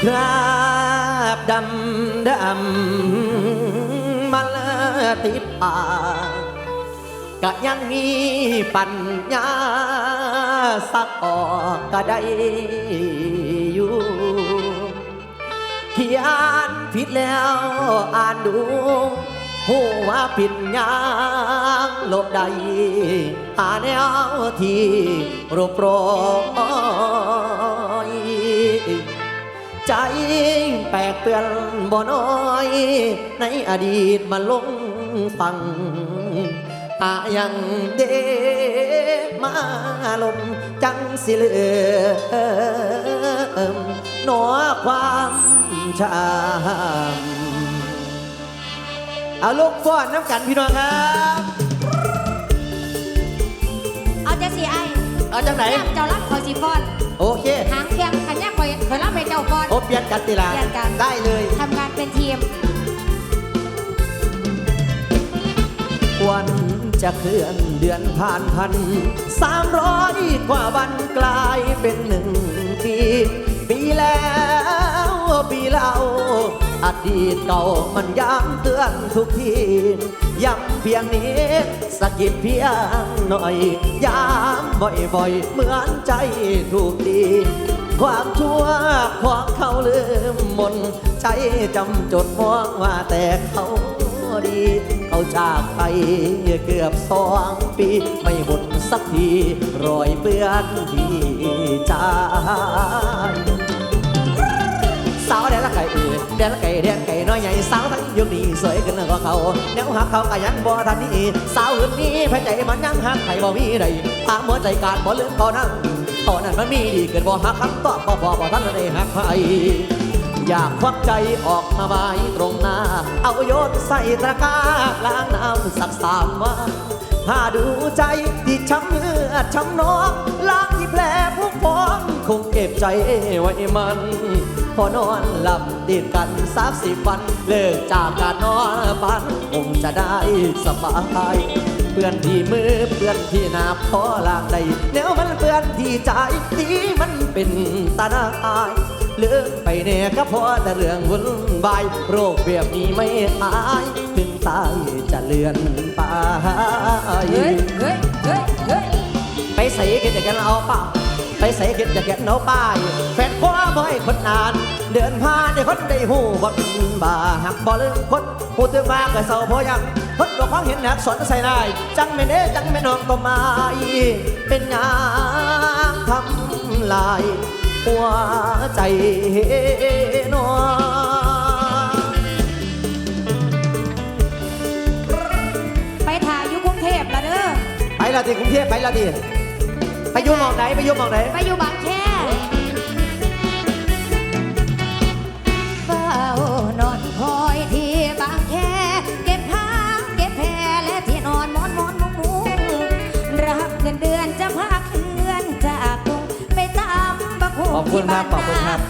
คราบดำดำมาเลติดปากก็ยังมีปัญญาสักออกก็ได้อยู่เขียนผิดแล้วอ่านดูหัวผิดยางลบใดหาแนวที่รบรอย ใจแปลกเปลี่ยนบ่น้อย ในอดีตมาลงฟังอายังเดมาลมจังสิเหลือมหนอความชามเอาลูกฟ้อนน้ำกันพี่น้องครับเอาจะสีไอเอาจังไหนแยกเจ้ารับคอยสีฟอน โอเค หางเพียงขันแยกคอยคอยรับ ให้เจ้าฟอนโอเปลี่ยนกันตีลาเปลี่ยนกันได้เลยทำงานเป็นทีมควรจะเคลื่อนเดือนผ่านพันสามร้อยกว่าวันกลายเป็นหนึ่งปีปีแล้วปีเล่าอดีตเก่ามันย้ำเตือนทุกทีย้ำเพียงนี้สะกิดเพียงหน่อยย้ำบ่อยๆ เหมือนใจถูกดี ความชั่วของเขาลืมมน ใจจำจดมองว่าแต่เขาดี เขาจากไปเกือบสองปี ไม่หมดสักทีรอยเปื้อนที่ใจสาวแดนละไก่เออแดนละไก่แดนไก่น้อยใหญ่สาวทั้งยุคนี้สวยกันกว่าเขาแนวหักเขาก็ยังบ่ทันนี้สาวอื่นนี้แพ้ใจมันยังหักใครบ่มีใดตามหัวใจการบ่ลืมเขานั่ง เขานั้นมันมีดีเกิดบ่หักคำตอบบ่พอบ่ทันได้หักใครอยากควักใจออกมาไว้ตรงหน้า เอาโยนใส่ตะกร้าล้างน้ำสักสามวันหาดูใจที่ช้ำเลือช้ำหนองล้างที่แผลผู้พองคงเก็บใจไว้มัน พอนอนหลับดินกันสามสิบวัน เลิกจากการนอนปันคงจะได้สบาย เพื่อนที่มือเพื่อนที่หนาพอลางใดแล้วมันเพื่อนที่ใจที่มันเป็นตาหน้าอายเลือกไปเนี่ยก็เพราะแต่เรื่องวุ่นวายโรคแบบนี้ไม่หายถึงตายจะเลือนไปเฮ้ยเฮ้ยเฮ้ยเฮ้ยไปใส่กิจกันเอาเปล่า ไปใส่กิจกันเอาป้ายแฟนคว้าบ่อยคนนาน เดินผ่านได้คนได้หูบ่เป็นบ่าหักบ่ลืมคนพูดถึงมาก็เศร้าเพราะยังคนบอกของเห็นหักสนใส่ได้จังไม่เน้จังไม่นองก็มาเป็นหยังทำลายหัวใจนอไปถ่ายอยู่กรุงเทพละเด้อไปละที่กรุงเทพไปละที่ ไปอยุ่มองไหนไปอยุ่มองไหนไปอยู่บางแคเฝ้านอนคอยที่บางแค เก็บผ้าเก็บแพรและที่นอนหมอนหมอนมุ้งมุ้งรับเงินเดือนจะพักเดือนจากกรุงไปตามบักหุ่งขอบคุณครับขอบคุณครับ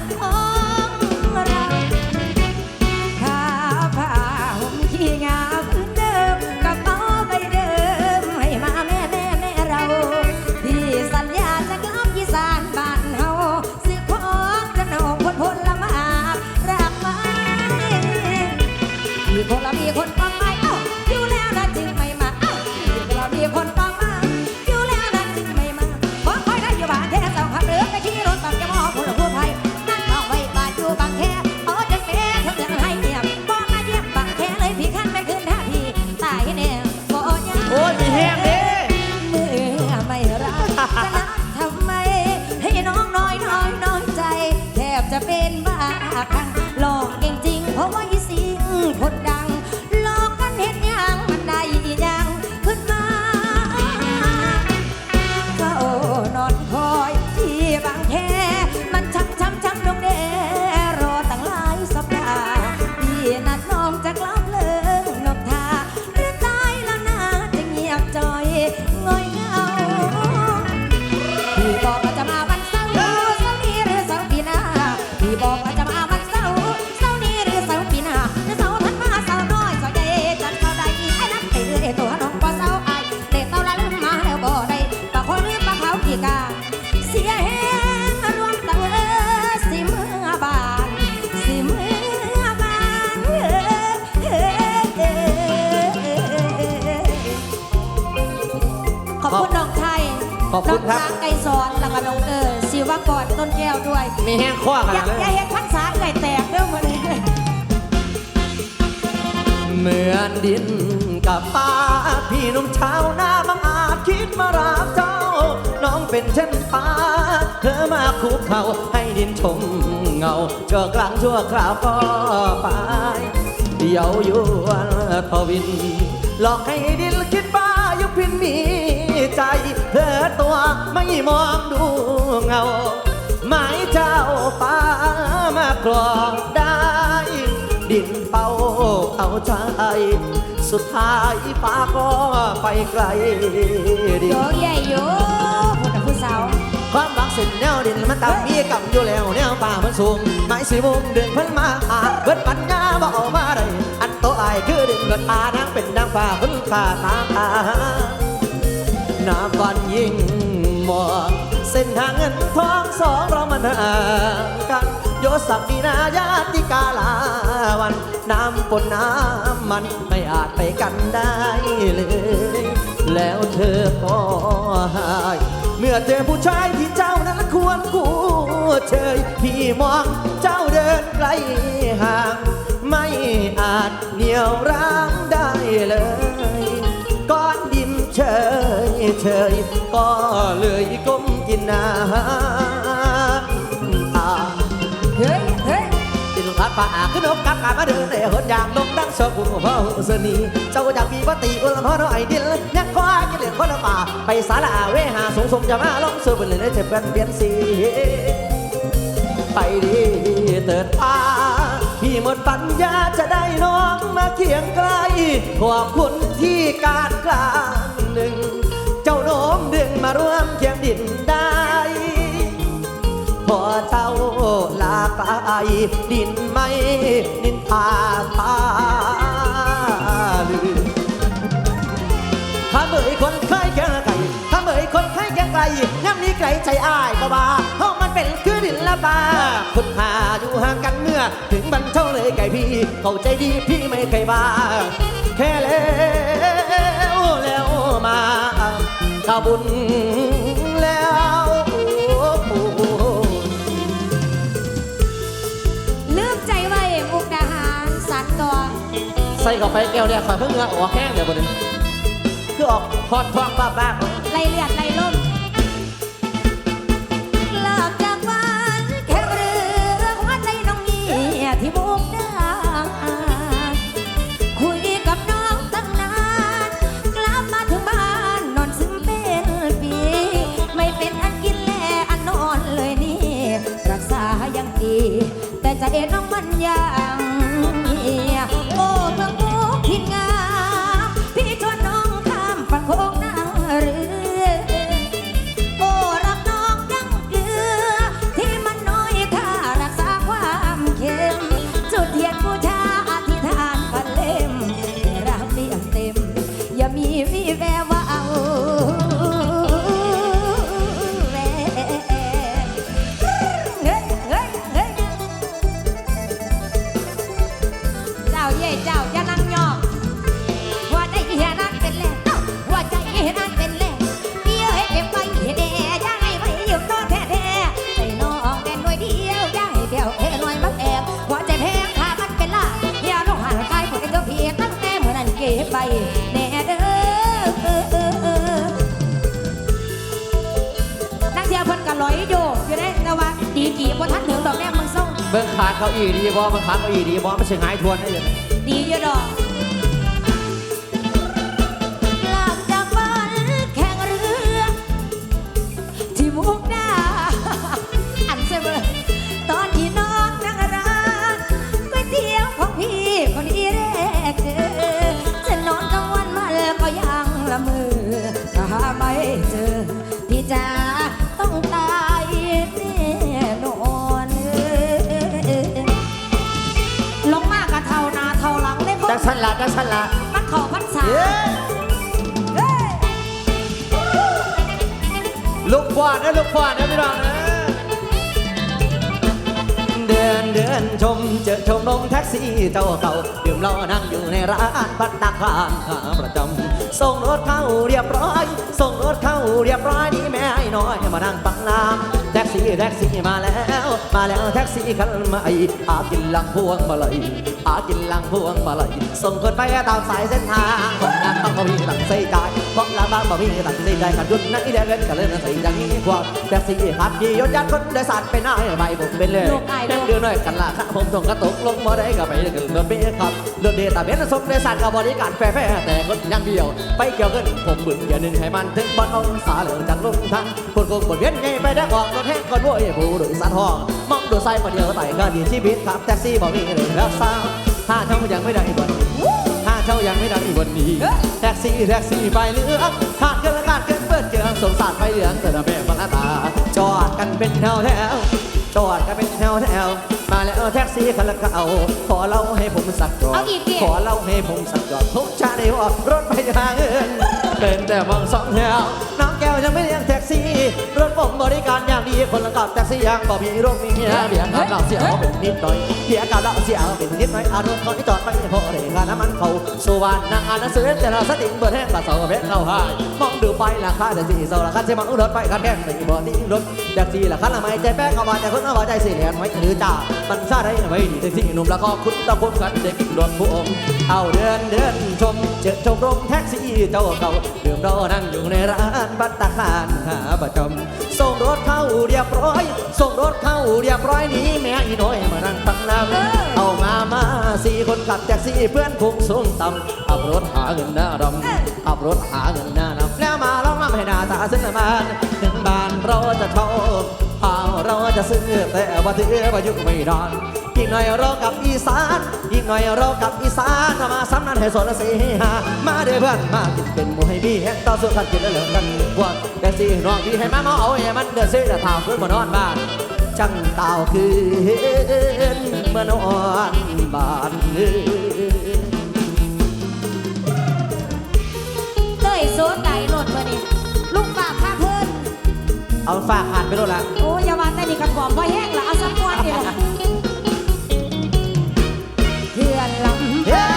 ครับนางไก่สอนแล้วก็น้องเออศิวกรต้นแก้วด้วย มีแห้งข้อขอย่านาดอย่านั้นเห็นพันษาไก่แตกเด้อมื้อนี้เหมือนดินกับฟ้าพี่หนุ่มชาวนาบังอาจคิดมารักเจ้า น้องเป็นเช่นฟ้า เธอมาคุกเขาให้ดินชมเงาชั่วกลางชั่วคราวก็ไปเยาวยวนทวิน หลอกให้ดินคิดว่ายุพินมี ใจเธอตัวไม่มองดูเงาหมายเจ้าฟ้ามากรองได้ ดินเป่าเอาใจ สุดท้ายฟ้าก็ไปไกลดินโยใหญ่โยพูดกับผู้สาวความหวังสิ้นแนวดินมันต่ำมีกับอยู่แล้วแนวป่ามันสูงไม้สีมุมเดินเพิ่นมาอาเบิดปัญญาบ่เอามาได้อันโตอายคือดินเกิดอานังเป็นนางฟ้าคุณค่าตา มตาน้ำก่อนยิ่งมองเส้นทางเงินทองสองเรามันห่างกัน โยสักดีนาญาติกาลาวัน น้ำปนน้ำมันไม่อาจไปกันได้เลย แล้วเธอก็หายเมื่อเจอผู้ชายที่เจ้านั้นควรกูเชยพี่มองเจ้าเดินไกลห่าง ไม่อาจเหนียวรั้งได้เลยก้อนดิน เฉยเฉยก็เลยก้มกินน้ำตาเฮ้ยเฮ้ยดินพัดป่าขึ้นนกกับกามาเดินในหนยางลงดังชอบผู้พ่อเสนีเจ้าอยากมีปฏิอุลพ่อน้อยดินยักคว้ากินเหลือคนละป่าไปสาลาเวหาสงสมจะมาลงเสือเป็นเลยเจ็บกันเปลี่ยนสีไปดีเติดป้าพี่หมดปัญญาจะได้น้องมาเคียงไกลขอบคุณที่การกลาง หนึ่ง เจ้าโน้มดึงมาร่วมเคียงดินได้พอเจ้าลาไกลดินไม่นินทาตาลือถ้าเบยคนเคยแก่ไก่ถ้าเบยคนเคยแก่ไก่น้ำนี้ไกลใจอ้ายก็บาเพราะมันเป็นคือดินละบาคุณหาอยู่ห่างกันเมื่อ ถึงบรรเท่าเลยไก่พี่ เข้าใจดีพี่ไม่เคยบ้าแค่แล้วแล้ว มาข้าบุญแล้วโอ้โหลืมใจไว้มุกดาหารสันก่อนใส่เข้าไปแก้วเนี่ยคอยเพิ่งเหงือออกแห้งเดี๋ยวบนนี้คือออกทอดท้องบ้าบ้าๆไล่เลือดไล่ลมกลับจากบ้านแค่เรือหัวใจน้องเมียที่มุก แต่ใจน้องมันยา ฟ้อนะลูกฟ้อนนะพี่น้องนะเดินเดินชมเจอชมลงแท็กซี่เจ้าเก่าดื่มเหล้านั่งอยู่ในร้านพัตตาคารขาประจำส่งรถเข้าเรียบร้อย ส่งรถเข้าเรียบร้อยนี่แม่ไอ้น้อยมานั่งฟังน้ำแท็กซี่แท็กซี่มาแล้ว มาแล้วแท็กซี่คันใหม่อากินลังพวงมาเลยอากินลังพวงมาเลยส่งคนไปตามสายเส้นทางของานต้องบ่มีตังใส่ใจเพราะลาบ้านบ่มีตังใส่ใจขัดยุดนั่นอีเดเงินกันเลยนะใส่อย่างนี้กว่าแท็กซี่ขับขี่ยนยันคนโดยสารไปหน้าใบผมเป็นเลยลูกอายลูกเดือนหน่อยกันละครับผมต้องกระตุกลงมาได้ก็ไปกันรถเมล์ครับรถเดตาเบนส่งโดยสารกับบริการแฟร์แต่คนย่างเดียว ไปเกี่ยวกันผมบึงอย่านึงให้มันถึงบ้านองศาเหลืองจากลงทางคนคงบนเวียนไงไปได้ออกรถแห้งก่อนด้วยผู้โดยสารห้องมองดูไซประเดียวไต่ก็ดีชีวิตครับแท็กซี่บอกมีเลยแล้วสาวถ้าเช่ายังไม่ได้บ่นถ้าเช่ายังไม่ได้บ่นนี้แท็กซี่แท็กซี่ไปเหลืองขาดเกินขาดเกินเปิดเจือสงสารไปเหลืองแต่ละแม่ฟังตาจอดกันเป็นแถวแถวจอดกันเป็นแถวแถวมาแล้วแท็กซี่คันละเก่าขอเล่าให้ผมสักจอดขอเล่าให้ผมสักจอดทุกชาติว่ารถไปทางอื่นเป็นแต่มองสองแถว รถผมบริการอย่างดีคนละกับแท็กซี่ยังบอกมีรถมีเมียเบียร์กับเราเสียเอาเป็นนิดหน่อยเบียร์กับเราเสียเอาเป็นนิดหน่อยอารถตอนที่จอดไปพอได้ค่าน้ำมันเขาสุวรรณนางอ่านหนังสือแต่ละสติงเบิดแห้งกระเสาเพชรเข้าหายมองดูไปราคาแท็กซี่เสาละคันเสียมังรถไปคันแค่ในบ่อนี้รถแท็กซี่ละคันละไม่ใจแป้งเอามาแต่คนเอามาใจเสียแหนไว้หรือจ่ามันซาได้ไว้ดีแท็กซี่หนุ่มแล้วก็คุณตะคุมกันเด็กรถผู้อง เอาเดินเดินชมเจอชมรมแท็กซี่เจ้าเก่าดื่มรอนั่งอยู่ในร้านบัตตาคารหาประจำส่งรถเข้าเรียบร้อย ส่งรถเข้าเรียบร้อยนี้แม่อีน้อยมานั่งฟังน้ำเอามามาสี่คนขับแท็กซี่เพื่อนคุกสูงต่ำขับรถหาเงินหน้าดำขับรถหาเงินหน้าดำแล้วมาร้องน้ำให้หน้าตาซึ้น้ำมันถึงบ้านเราจะเช่าเอาเราจะซื้อแต่ว่าถือว่ายุไม่ดอน อีกหน่อยเรากับอีสาน อีกหน่อยเรากับอีสานมาสำนันให้สนเสียมาเด้อเพื่อนมากินเป็นหมูให้พี่แห้งต่อสู้กันกินแล้วเหลือกันพวกแต่สิน้องพี่ให้มาเมาเอาให้มันเดือดเสียแต่ถามเพื่อนมานอนบ้านจังเต่าคืนเมื่อนอนบ้านเรือนเต้ยโซไก่โหลดมานี่ลูกฝากพาเพิ่นเอาฝากอ่านไปโลดละโอ้ยอย่าว่าแต่นี่กระถอมพอแห้งละเอาสักก้อนนี่ละ อ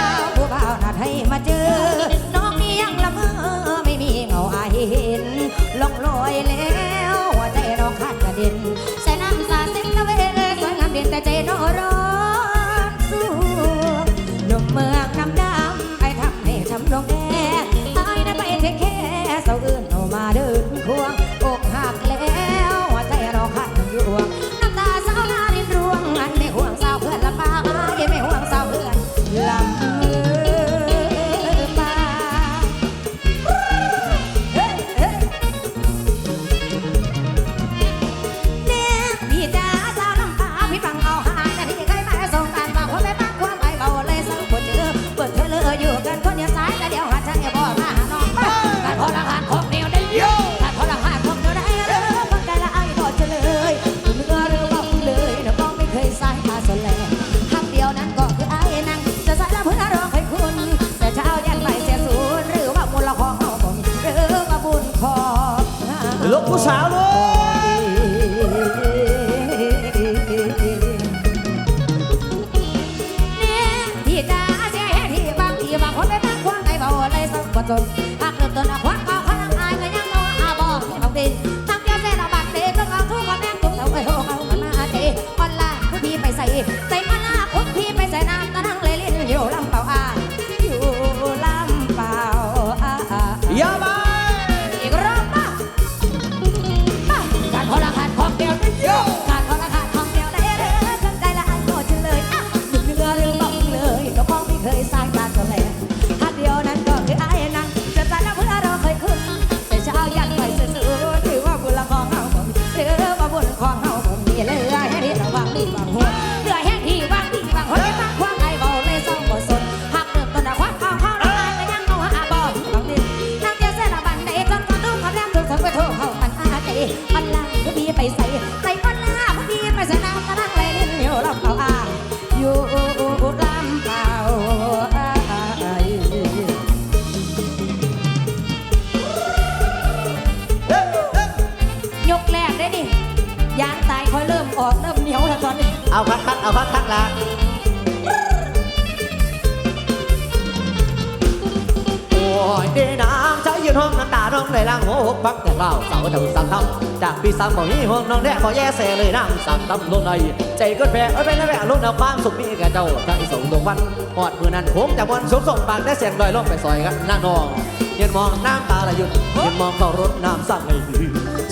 ขอแย่แซ่เลยน้ำสั่งทำลงในใจก็แพ้เอ้ยไปนะแม่ลงน้ำความสุขมีแก่เจ้าใจส่งดวงวันหอดมือนั้นผมจะมวนสมส่งปากได้เสียงลอยลงไปซอยกันหน้านองยืนมองน้ำตาละหยุดยืนมองเข้ารถน้ำสั่งไอ้ดี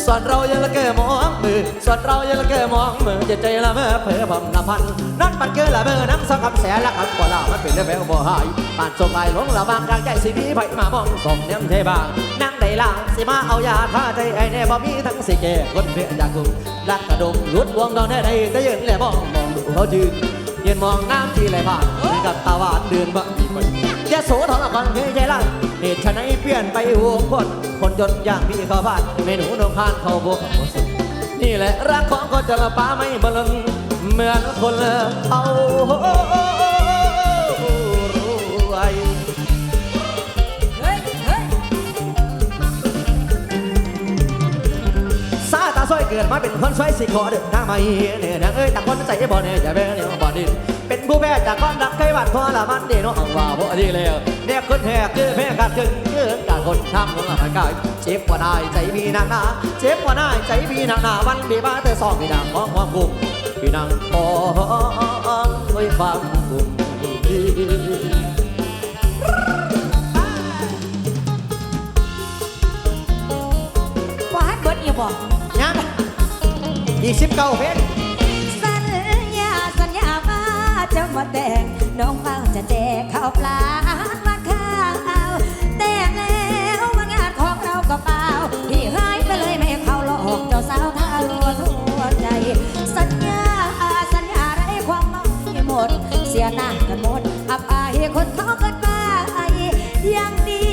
ส่วนเรายังละเกอมองมือส่วนเรายังละเกอมองมือจะใจละเมื่อเผลอผมละพันนั่นมันเกินละเมื่อน้ำสังคำแสละคำกว่าละมันเป็นได้แววบ่หายปานส่งไอ้หลงละบางกลางใจสิมีไผมามองส่งเนียมเทบางนั่ง ได้ล่างสิมาเอายาท่าใจไอ้แน่บ่มีทั้งสิแก่คนเพียจากกุมรักกระดมลุดวงนอนได้ใดแต่ยืนแลมองมองดูเขาจืนยืนมองน้ำที่ไหลผ่านกับตาวานเดือนบางทีไปยะโสธรก่อนเคยใจล่างเหตุชะไหนเปลี่ยนไปห่วคนคนจนอย่างพี่เขาพาดเมนูนมพานเขาบวกเขาสุดนี่แหละรักของคนจะละป้าไม่บลังเหมือนคนเอา ซาตาสร้อยเกิดมาเป็นคนสวยสิขอเดินทางมาเนี่ยนางเอ้ยตาคนใจบ่เนี่ยอย่าแบ่งเนี่ยบ่ดินเป็นผู้แพ้จากก้อนรักใครบัดพอละมันเด no เอาว่าบ่ดีแล้วเนี่ยคนแท้คือแพ้กัดกึ่งเกินกับคนทำของร่างกายเจ็บกว่าได้ใจมีนางนาเจ็บกว่าได้ใจมีนางนาวันปีบ้าแต่สองพี่นางมองความกุมพี่นางพอไว้ความกุมว่าให้เบิดอีบอก ยี่สิบเก้าเพชรสัญญาสัญญาว่าจะมาแต่งน้องเฝ้าจะแจกข้าวปลามาข้าวแต่งแล้วว่างานของเราก็เปล่าที่หายไปเลยไม่เข้าหลอกเจ้าสาวท่ารัวทั่วใจ สัญญาสัญญาไรความหมายหมด เสียหน้ากันหมดอับอายคนเขาเกินไปยังดี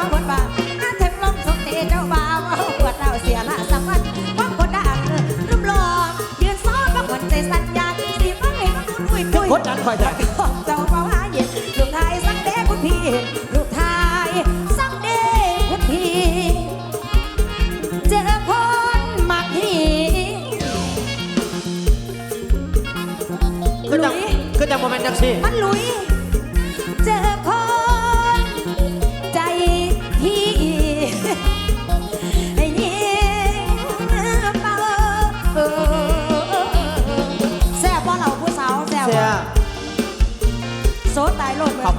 บนมาคนบ้าหน้าเทมลมสมเด็จเจ้าบ่าวเอาปวดเราเสียหน้าสักวันความกดดันรูปหล่อยืนซ้อนกับคนใจสั่นยาสีฟ้าเห็นก็นุ่ยปุ้ยกดดันคอยแท้เจ้าเฝ้าหาเย็นลูกไทยสักเด้คุณพี่ลูกไทยสักเด้คุณพี่เจอคนมักหีก็จะก็จะโมเมนต์จังซี่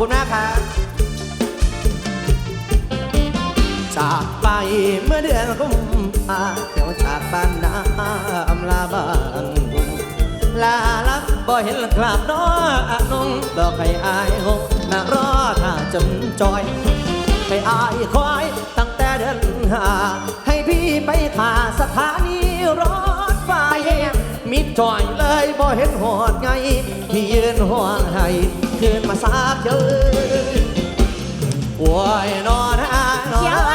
คุณมากครับจากไปเมื่อเดือนกุมภาเดี๋ยวจากบ้านน้ำลาบ้านลาลับบ่เห็นกลับน้ออะนงดอกไข่อายหงมารอถ้าจนจอยไปอายคอยตั้งแต่เดือนหา ให้พี่ไปขาสถานีรถไฟ มิดจอยเลยบ่เห็นหอดไงพี่ยืนห่วงให้คืนมาสากเจอโอ้ยนอนอะนอนอะ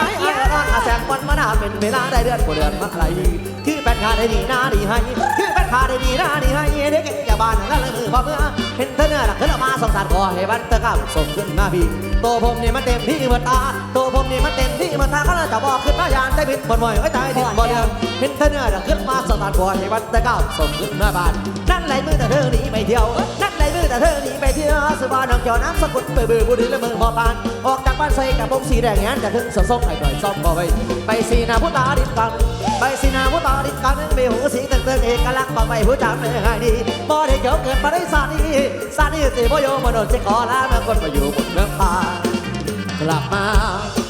นอนอะแสงวันมาหนาเป็นเวลาได้เดือนกว่าเดือนมาไหลคือแปดขาได้ดีหน้าดีให้คือแปดขาได้ดีหน้าดีให้เด็กอย่าบานแล้วเลยมือพอเมื่อ เห็นเธอเนื้อหนักขึ้นมาสงสารขอให้วันตะกับส่งขึ้นมาพี่ตัวผมนี่มันเต็มที่เมื่อตาตัวผมนี่มันเต็มที่เมื่อตาก็เลยจะบอกขึ้นมายานได้ผิดบนมวยไอ้ตายถึงบ่เดือนเห็นเธอเนื้อหนักขึ้นมาสงสารขอให้วันตะกับส่งขึ้นมาบ้านนั่นไหลมือแต่เธอหนีไปเที่ยวนั่น แต่เธอหนีไปเที่ยวสบานน้องจอน้ำสกุลเบื่อเบื่อบุรีและมือพอปาน ออกจากบ้านใส่กับผมสีแดงงานจะถึงสะสมไอ้หน่อยซ่อมบ่ไปไปสีนาผู้ตาดินกันไปสีนาผู้ตาดินกันมีหูสีตึงตึงเอกลักษณ์บอกไปผู้จำเลยให้ดีบ่ได้เกี่ยวเกิดมาได้สานีสานีสิบ่โยมโนนสิขอลาเมื่อคนมาอยู่บนเมืองพากลับมา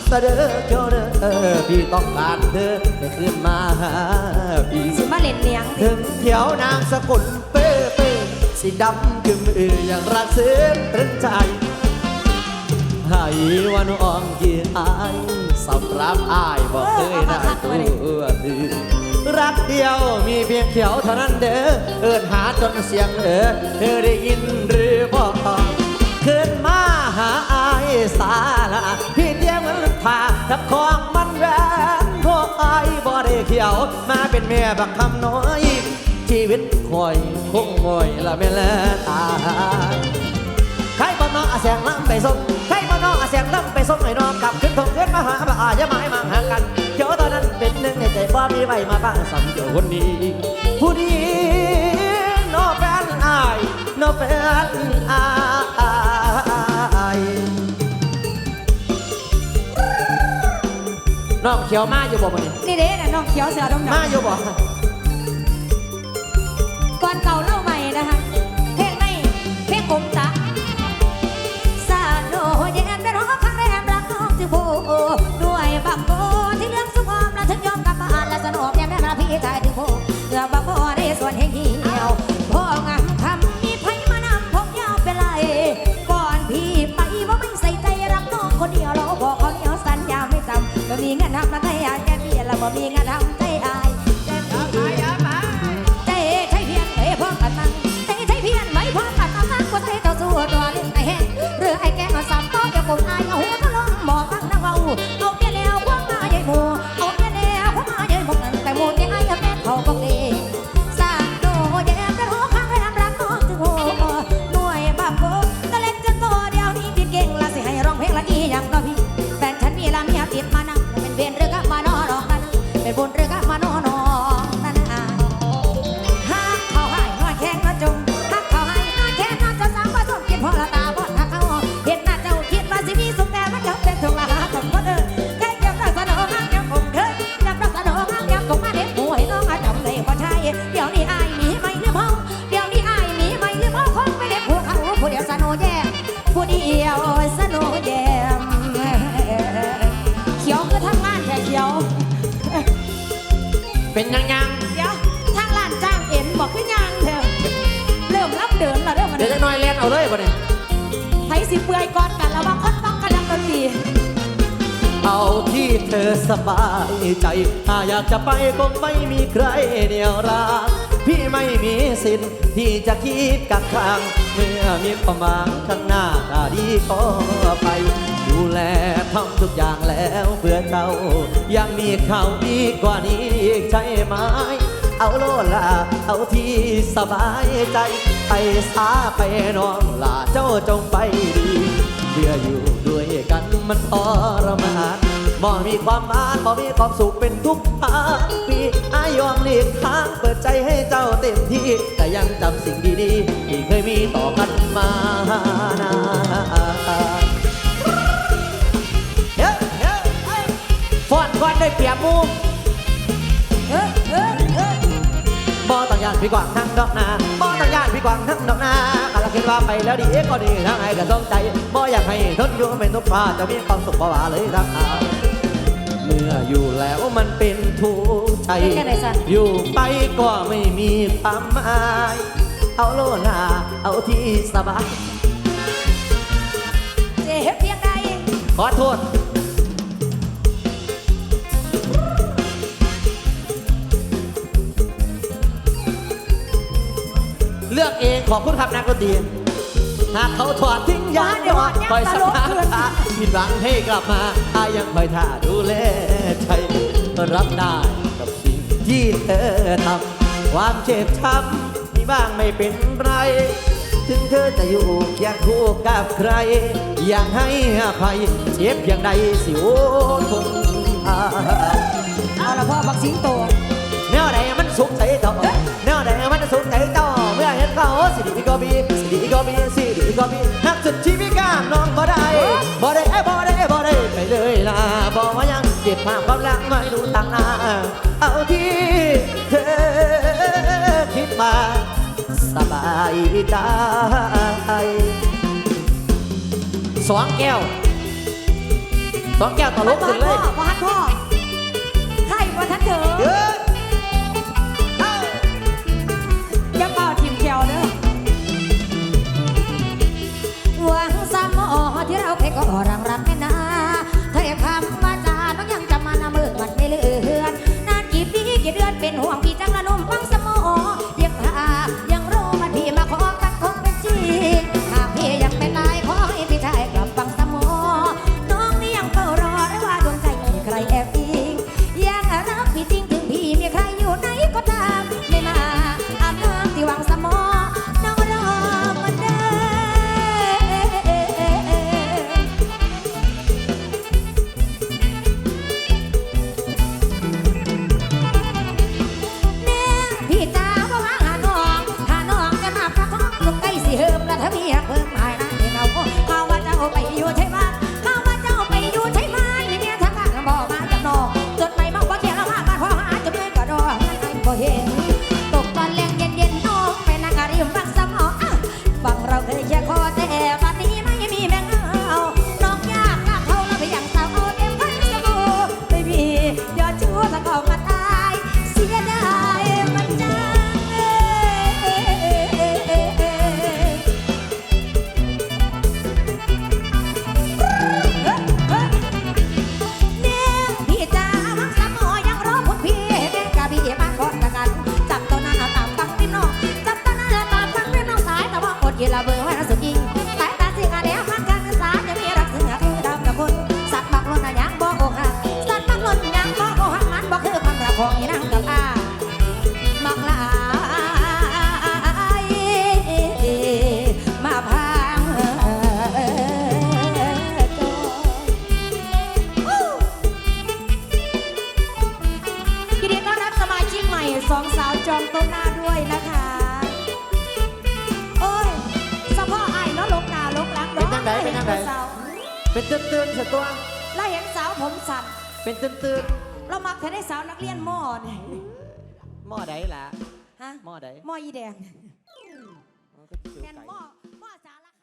เสด็จเจ้าเด้อพี่ต้องการเธอได้ขึ้นมาหาพี่สิมาเล่นเนียงถึงเที่ยวนางสกุลเป้เป้ สีดำคือมืออย่างรักซึ้งตรึงใจให้วันอ่องยีอายสำหรับอายบอกเคยได้ตัวถือรักเดียวมีเพียงเขียวเท่านั้นเด้อเอินหาจนเสียงเออเธอได้ยินหรือบอกขึ้นมาหาอายสาละพี่เดียวมันทาทับคองมันแรงพวกอายบ่ได้เขียวมาเป็นแม่บักคำน้อย ชีวิตคอยคงงอยละไม่ละตายใครบ่น้องอาแสงล้ำไปส่งใครบ่น้องอาแสงล้ำไปส่งให้น้องกลับขึ้นทงขึ้นมาหาบ่อาอย่าหมายมาหากันเดี๋ยวตอนนั้นเป็นหนึ่งในใจบ่มีไว้มาบ้างสัมเดียวคนนี้ ผู้ดีน้องแฟนอายน้องแฟนอายน้องเขียวมาอยู่บ่บ่นี่นี่เด้น่ะน้องเขียวเสือดงดำมาอยู่บ่ นะคะเพลงไม่เพลงกลมตาสาโนแยมได้ร้องครั้งแรกรักน้องที่โบด้วยบักโบที่เรื่องสุขอมและถึงยอมกลับบ้านและสนุกแยมได้มาพี่ชายที่โบเมื่อบักโบได้ส่วนแห่งเหี่ยวพ่องามคำมีไผมานำพงยาวไปไล่ก่อนพี่ไปว่าไม่ใส่ใจรักน้องคนเดียวเราบอกเขาเดียวสัญญาไม่จำบ่มีเงินทำมาให้อายแกเปลี่ยนแล้วบ่มีเงิน สิเปื่อยก่อนกันแล้วว่าคนต้องกระดังดนตรีเอาที่เธอสบายใจ ถ้าอยากจะไปคงไม่มีใครเดียวรักพี่ไม่มีสิทธิ์ที่จะคิดกักขังเมื่อมีความหวังข้างหน้าถ้าดีก็ไป ดูแลทำทุกอย่างแล้วเพื่อเจ้ายังมีเขาดีกว่านี้ใช่ไหม เอาโลละเอาที่สบายใจ ไปสาไปน้องลาเจ้าจงไปดีเพื่ออยู่ด้วยกันมันทรมานบ่มีความหมาบ่มีความสุขเป็นทุกทางปีอายอมหลีกทางเปิดใจให้เจ้าเต็มที่ แต่ยังจำสิ่งดีๆ ที่เคยมีต่อกันมานานเฮ้ยเฮ้ยเฮ้ยฟอนฟอนได้เปียบหมู ต้องย่านพี่กวางทั้งดอกนาบ่ต้องย่านพี่กวางทั้งดอกนาก็ละคิดว่าไปแล้วดีก็ดีทั้งไอ้ก็สมใจบ่อยากให้ทนอยู่เป็นทุกข์ฟ้าจะมีความสุขบ่ว่าเลยทั้งอาเมื่ออยู่แล้วมันเป็นทุกข์ใจแค่ไหนสันอยู่ไปก็ไม่มีความหมายเอาโลนาเอาที่สบายเจ็บเพียงใดขอโทษ เองขอบคุณครับนักดนตรีหากเขาถอดทิ้งยางยอดคอยสักพักตาผิดหวังให้กลับมาอายังคอยท่าดูแลใจรับได้กับสิ่งที่เธอทำความเจ็บช้ำมีบ้างไม่เป็นไร ถึงเธอจะอยู่เคียงคู่กับใคร อยากให้อภัยเจ็บอย่างใดสิโอ้ทนเอาละพ่อบักสิงโต สิดีก็มีสิดีก็มีสิดีก็มีนักสุดชีวิตกล้ามน้องบ่ได้บ่ได้บ่ได้บ่ได้ไปเลยล่ะบอกว่ายังเก็บภาพความรักไว้ดูต่างหน้า เอาที่เธอคิดมาสบายใจสองแก้วสองแก้วตลบขึ้นเลยพ่อฮัดพ่อให้พ่อทันเถอะเฮ้ยอย่าเป่าทิมแก้วเด้อ